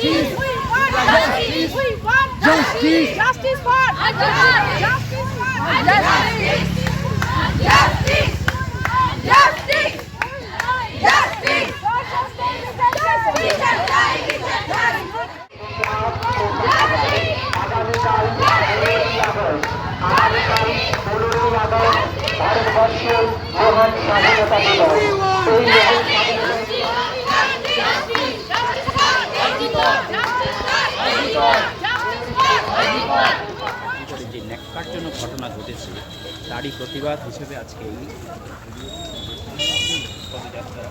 Justice. We want justice. We want Justice. Justice for Justice for করে জন্য ঘটনা ঘটেছে তারই প্রতিবাদ হিসেবে আজকে এই পদযাত্রা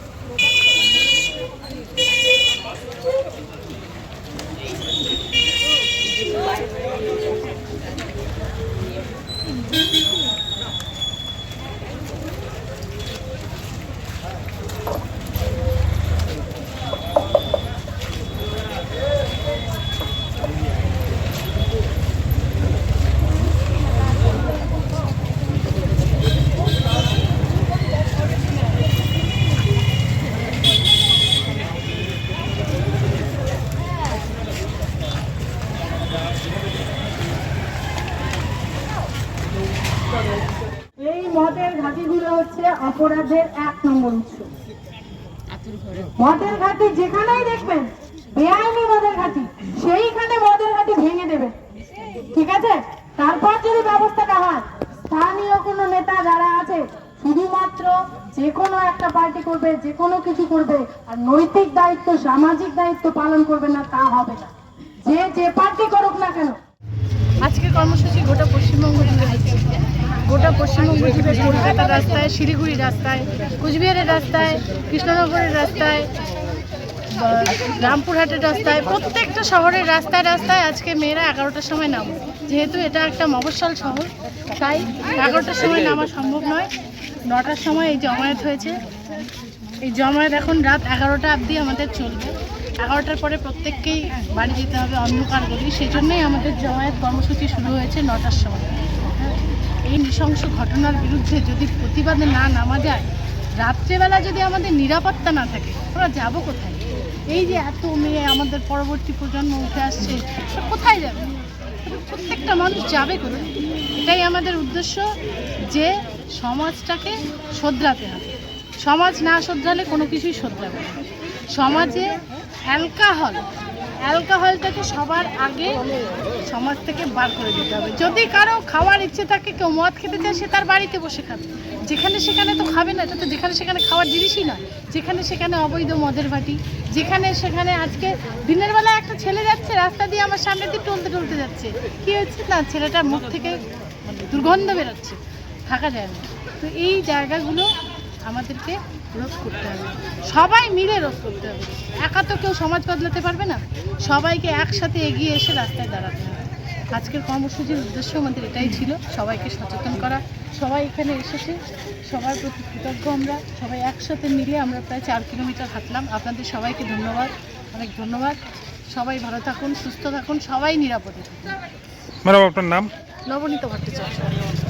এই মদের ঘাটিগুলো হচ্ছে অপরাধের এক নম্বর উৎস। মদের ঘাটি যেখানেই দেখবেন, বেআইনি মদের ঘাটি, সেইখানে মদের ঘাটি ভেঙে দেবেন ঠিক আছে? তারপর যদি ব্যবস্থাটা হয়, স্থানীয় কোনো নেতা যারা আছে, শুধুমাত্র যে কোনো একটা পার্টি করবে, যে কোনো কিছু করবে, আর নৈতিক দায়িত্ব, সামাজিক দায়িত্ব পালন করবে না, তা হবে না। যে যে পার্টি করুক না কেন আজকে কর্মসূচি গোটা পশ্চিমবঙ্গ জুড়ে হচ্ছে গোটা পশ্চিমবঙ্গ জুড়ে কলকাতার রাস্তায় শিলিগুড়ির রাস্তায়, কুচবিহারের রাস্তায়, কৃষ্ণনগরের রাস্তায় রামপুরহাটের রাস্তায়, প্রত্যেকটা শহরের রাস্তায় রাস্তায় আজকে মেয়েরা এগারোটার সময় নামবে যেহেতু এটা একটা মফস্বল শহর, তাই এগারোটার সময় নামা সম্ভব নয়। নটার সময় এই জমায়েত হয়েছে। এই জমায়েত এখন রাত এগারোটা অবধি আমাদের চলবে। এগারোটার পরে প্রত্যেককেই বাড়ি যেতে হবে অন্ধকার সেই জন্যই আমাদের জমায়েত কর্মসূচি শুরু হয়েছে নটার সময়। এই নৃশংস ঘটনার বিরুদ্ধে যদি প্রতিবাদে না নামা যায়, রাত্রেবেলা যদি আমাদের নিরাপত্তা না থাকে, আমরা যাব কোথায়? এই যে এত মেয়ে আমাদের পরবর্তী প্রজন্ম উঠে আসছে কোথায় যাবে? প্রত্যেকটা মানুষ যাবে কোথায়? এটাই আমাদের উদ্দেশ্য যে সমাজটাকে শোধরাতে হবে। সমাজ না শোধরালে কোনো কিছুই শোধরাবে সমাজে অ্যালকাহল অ্যালকাহলটাকে সবার আগে সমাজ থেকে বার করে দিতে হবে। যদি কারও খাওয়ার ইচ্ছে থাকে, কেউ মদ খেতে চায়, সে তার বাড়িতে বসে খাবে। যেখানে সেখানে তো খাবে না, এটা তো যেখানে সেখানে খাওয়ার জিনিসই নয়। যেখানে সেখানে অবৈধ মদের ভাটি, যেখানে সেখানে আজকে দিনের বেলা একটা ছেলে যাচ্ছে, রাস্তা দিয়ে আমার সামনে দিয়ে টলতে টলতে যাচ্ছে। কি হচ্ছে না, ছেলেটার মুখ থেকে দুর্গন্ধ বেরোচ্ছে। থাকা যায় না। তো এই জায়গাগুলো আমাদেরকে রোধ করতে হবে। সবাই মিলে রোধ করতে হবে। একা তো কেউ সমাজ বদলাতে পারবে না। সবাইকে একসাথে এগিয়ে এসে রাস্তায় দাঁড়াতে হবে। আজকের কর্মসূচির উদ্দেশ্য আমাদের এটাই ছিল সবাইকে সচেতন করা। সবাই এখানে এসেছে সবার প্রতি কৃতজ্ঞ আমরা। সবাই একসাথে মিলে আমরা প্রায় চার কিলোমিটার হাঁটলাম। আপনাদের সবাইকে ধন্যবাদ। অনেক ধন্যবাদ। সবাই ভালো থাকুন সুস্থ থাকুন সবাই নিরাপদে থাকুন। ম্যাডাম আপনার নাম? নবনীত ভট্টাচার্য।